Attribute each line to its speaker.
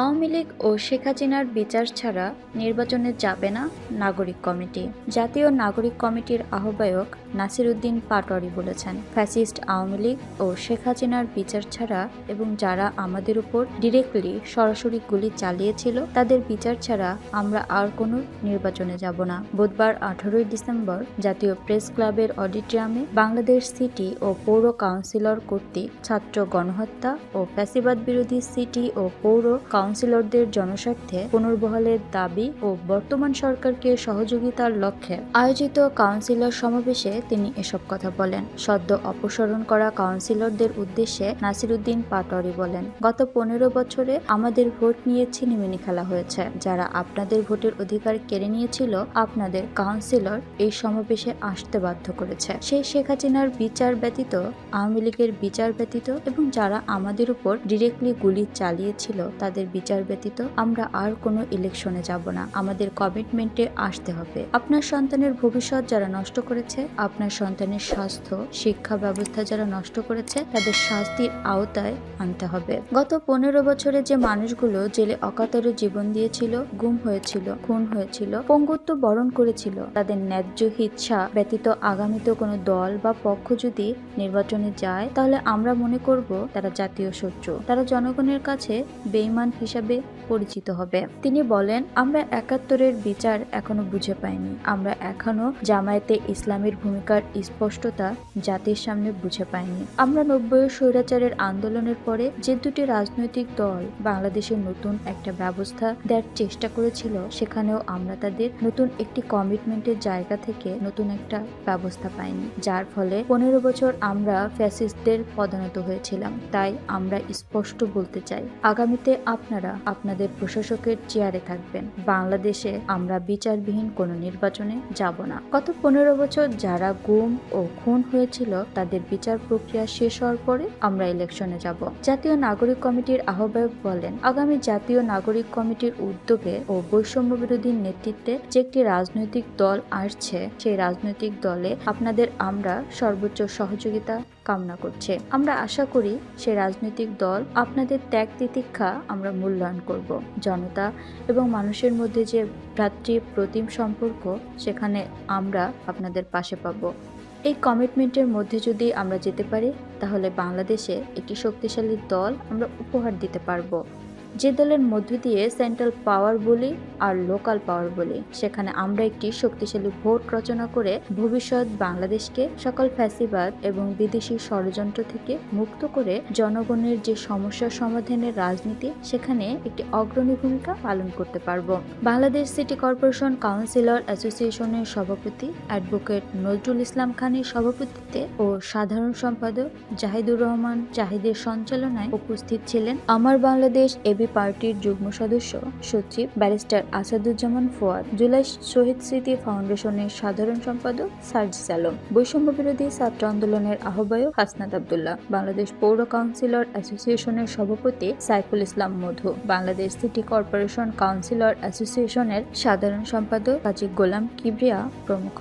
Speaker 1: আওয়ামী লীগ ও শেখ হাসিনার বিচার ছাড়া নির্বাচনে যাবে না নাগরিক কমিটি। জাতীয় নাগরিক কমিটির আহ্বায়ক নাসির উদ্দিন পাটোয়ারি বলেছেন, ফ্যাসিস্ট আওয়ামী লীগ ও শেখ হাসিনার বিচার ছাড়া এবং যারা আমাদের উপর ডিরেক্টলি সরাসরি গুলি চালিয়েছিল, তাদের বিচার ছাড়া আমরা আর কোনো নির্বাচনে যাব না। বুধবার আঠারোই ডিসেম্বর জাতীয় প্রেস ক্লাবের অডিটোরিয়ামে বাংলাদেশ সিটি ও পৌর কাউন্সিলর কর্তৃক ছাত্র গণহত্যা ও ফ্যাসিবাদ বিরোধী সিটি ও পৌর কাউন্সিলরদের জনস্বার্থে পুনর্বহালের দাবি ও বর্তমান সরকারকে সহযোগিতার লক্ষ্যে আয়োজিত কাউন্সিলর সমাবেশে তিনি এসব কথা বলেন। সদ্য অপসারণ করা কাউন্সিলরদের উদ্দেশ্যে নাসিরুদ্দিন পাটোয়ারি বলেন, গত পনেরো বছরে আমাদের ভোট নিয়ে ছিনিমিনি খেলা হয়েছে। যারা আপনাদের ভোটের অধিকার কেড়ে নিয়েছিল, আপনাদের কাউন্সিলর এই সমাবেশে আসতে বাধ্য করেছে। সেই শেখ হাসিনার বিচার ব্যতীত, আওয়ামী লীগের বিচার ব্যতীত এবং যারা আমাদের উপর ডিরেক্টলি গুলি চালিয়েছিল, তাদের বিচার ব্যতীত আমরা আর কোনো ইলেকশনে যাব না। আমাদের কমিটমেন্টে আসতে হবে। আপনার সন্তানের ভবিষ্যৎ যারা নষ্ট করেছে, আপনার সন্তানের স্বাস্থ্য, শিক্ষা ব্যবস্থা যারা নষ্ট করেছে, তাদের শাস্তির আওতায় আনতে হবে। গত পনেরো বছরে যে মানুষগুলো জেলে অকাতরে জীবন দিয়েছিল, গুম হয়েছিল, খুন হয়েছিল, পঙ্গুত্ব বরণ করেছিল, তাদের ন্যায্য ইচ্ছা ব্যতীত আগামীতে কোনো দল বা পক্ষ যদি নির্বাচনে যায়, তাহলে আমরা মনে করব তারা জাতীয় শত্রু। তারা জনগণের কাছে বেইমান হিসাবে পরিচিত হবে। তিনি বলেন, আমরা একাত্তরের বিচার এখনও বুঝে পাইনি। আমরা এখনও জামায়াতে ইসলামের ভূমিকার স্পষ্টতা জাতির সামনে বুঝে পাইনি। আমরা নব্বই স্বৈরাচারের আন্দোলনের পরে যে দুটি রাজনৈতিক দল বাংলাদেশের নতুন একটা ব্যবস্থা দেওয়ার চেষ্টা করেছিল, সেখানেও আমরা তাদের নতুন একটি কমিটমেন্টের জায়গা থেকে নতুন একটা ব্যবস্থা পাইনি। যার ফলে পনেরো বছর আমরা ফ্যাসিস্টদের পদানত হয়েছিলাম। তাই আমরা স্পষ্ট বলতে চাই, আগামীতে আপনারা আপনাদের প্রশাসকের চেয়ারে থাকবেন। বাংলাদেশে আমরা বিচারবিহীন কোনো নির্বাচনে যাব না। গত পনেরো বছর যারা গুম ও খুন হয়েছিল, তাদের বিচার প্রক্রিয়া শেষ হওয়ার পরে আমরা ইলেকশনে যাব। জাতীয় নাগরিক কমিটির আহ্বায়ক বলেন, আগামী জাতীয় নাগরিক কমিটির উদ্যোগে ও বৈষম্য বিরোধী নেতৃত্বে যে একটি রাজনৈতিক দল আসছে, সেই রাজনৈতিক দলে আপনাদের আমরা সর্বোচ্চ সহযোগিতা কামনা করছে। আমরা আশা করি সে রাজনৈতিক দল আপনাদের ত্যাগ তিতিক্ষা আমরা মূল্যায়ন করব, জনতা এবং মানুষের মধ্যে যে ভ্রাতৃ প্রতিম সম্পর্ক, সেখানে আমরা আপনাদের পাশে পাবো। এই কমিটমেন্টের মধ্যে যদি আমরা যেতে পারি, তাহলে বাংলাদেশে একটি শক্তিশালী দল আমরা উপহার দিতে পারব। যে দলের মধ্য দিয়ে সেন্ট্রাল পাওয়ার বলি আর লোকাল পাওয়ার বলি, সেখানে আমরা একটি শক্তিশালী ভোট রচনা করে ভবিষ্যৎ বাংলাদেশকে সকল ফ্যাসিবাদ এবং বিদেশি ষড়যন্ত্র থেকে মুক্ত করে জনগণের যে সমস্যা সমাধানের রাজনীতি, সেখানে একটি অগ্রণী ভূমিকা পালন করতে পারব। বাংলাদেশ সিটি কর্পোরেশন কাউন্সিলর অ্যাসোসিয়েশনের সভাপতি অ্যাডভোকেট নজরুল ইসলাম খানের সভাপতিত্বে ও সাধারণ সম্পাদক জাহিদুর রহমান জাহিদের সঞ্চালনায় উপস্থিত ছিলেন আমার বাংলাদেশ এবি পার্টির যুগ্ম সদস্য সচিব ব্যারিস্টার আসাদুজ্জামান ফোয়াদ, জুলাই শহীদ স্মৃতি ফাউন্ডেশনের সাধারণ সম্পাদক সার্জিস আলম, বৈষম্য বিরোধী ছাত্র আন্দোলনের আহ্বায়ক হাসনাত আবদুল্লাহ, বাংলাদেশ পৌর কাউন্সিলর অ্যাসোসিয়েশনের সভাপতি Saiful Islam Modhu, Bangladesh city corporation councillor অ্যাসোসিয়েশনের সাধারণ সম্পাদক কাজী গোলাম কিবরিয়া প্রমুখ।